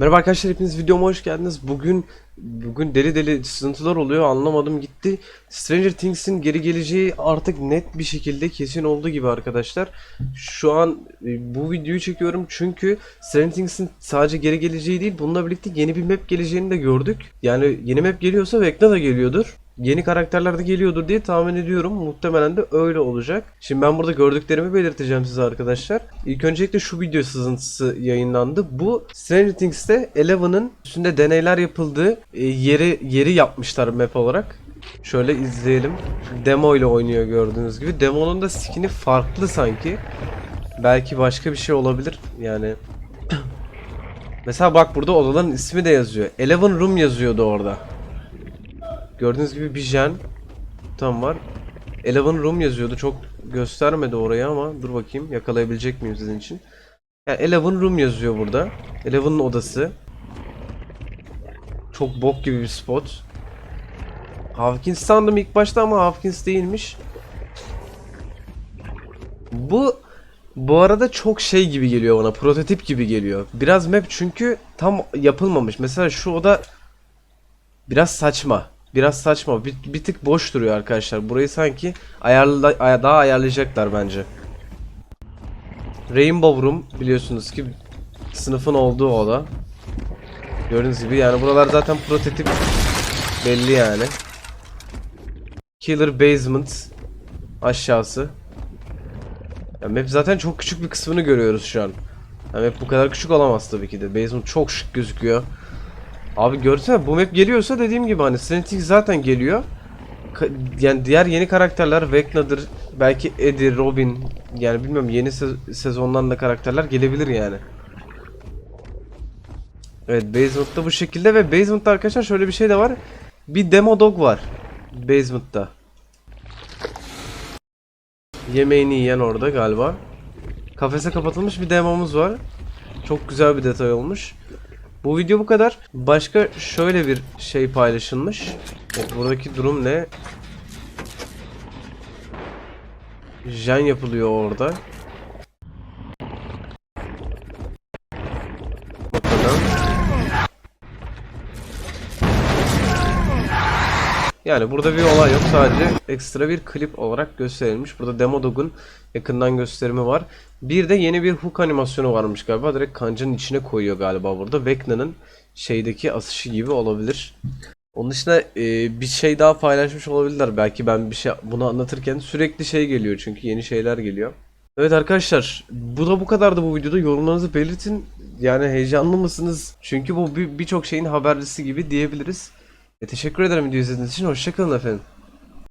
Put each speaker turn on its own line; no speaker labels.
Merhaba arkadaşlar hepiniz videoma hoş geldiniz. Bugün bugün deli deli sızıntılar oluyor anlamadım gitti. Stranger Things'in geri geleceği artık net bir şekilde kesin olduğu gibi arkadaşlar. Şu an e, bu videoyu çekiyorum çünkü Stranger Things'in sadece geri geleceği değil bununla birlikte yeni bir map geleceğini de gördük. Yani yeni map geliyorsa Vecna da geliyordur. Yeni karakterler de geliyordur diye tahmin ediyorum. Muhtemelen de öyle olacak. Şimdi ben burada gördüklerimi belirteceğim size arkadaşlar. İlk öncelikle şu video sızıntısı yayınlandı. Bu Stranger Things'te Eleven'ın üstünde deneyler yapıldığı e, yeri yeri yapmışlar map olarak. Şöyle izleyelim. Demo ile oynuyor gördüğünüz gibi. Demo'nun da skin'i farklı sanki. Belki başka bir şey olabilir. Yani Mesela bak burada odaların ismi de yazıyor. Eleven Room yazıyordu orada. Gördüğünüz gibi bir jen tam var. Eleven Room yazıyordu. Çok göstermedi orayı ama dur bakayım yakalayabilecek miyim sizin için. Yani Eleven Room yazıyor burada. Eleven'ın odası. Çok bok gibi bir spot. Hawkins sandım ilk başta ama Hawkins değilmiş. Bu bu arada çok şey gibi geliyor bana. Prototip gibi geliyor. Biraz map çünkü tam yapılmamış. Mesela şu oda biraz saçma. Biraz saçma. Bir, bir tık boş duruyor arkadaşlar. Burayı sanki ayarla, ay- daha ayarlayacaklar bence. Rainbow Room biliyorsunuz ki sınıfın olduğu oda. Gördüğünüz gibi yani buralar zaten prototip belli yani. Killer Basement aşağısı. Ya map zaten çok küçük bir kısmını görüyoruz şu an. Ya map bu kadar küçük olamaz tabii ki de. Basement çok şık gözüküyor. Abi görsene bu map geliyorsa dediğim gibi hani Things zaten geliyor. Ka- yani diğer yeni karakterler Vecna'dır, belki Eddie, Robin yani bilmiyorum yeni se- sezondan da karakterler gelebilir yani. Evet Basement'ta bu şekilde ve Basement'ta arkadaşlar şöyle bir şey de var. Bir demo dog var Basement'ta. Yemeğini yiyen orada galiba. Kafese kapatılmış bir demomuz var. Çok güzel bir detay olmuş. Bu video bu kadar. Başka şöyle bir şey paylaşılmış. Evet, buradaki durum ne? Jen yapılıyor orada. Yani burada bir olay yok. Sadece ekstra bir klip olarak gösterilmiş. Burada Demo Dog'un yakından gösterimi var. Bir de yeni bir hook animasyonu varmış galiba. Direkt kancanın içine koyuyor galiba burada. Vecna'nın şeydeki asışı gibi olabilir. Onun dışında e, bir şey daha paylaşmış olabilirler. Belki ben bir şey bunu anlatırken sürekli şey geliyor çünkü yeni şeyler geliyor. Evet arkadaşlar bu da bu kadardı bu videoda. Yorumlarınızı belirtin. Yani heyecanlı mısınız? Çünkü bu bir- birçok şeyin habercisi gibi diyebiliriz. E, teşekkür ederim video izlediğiniz için. Hoşçakalın efendim.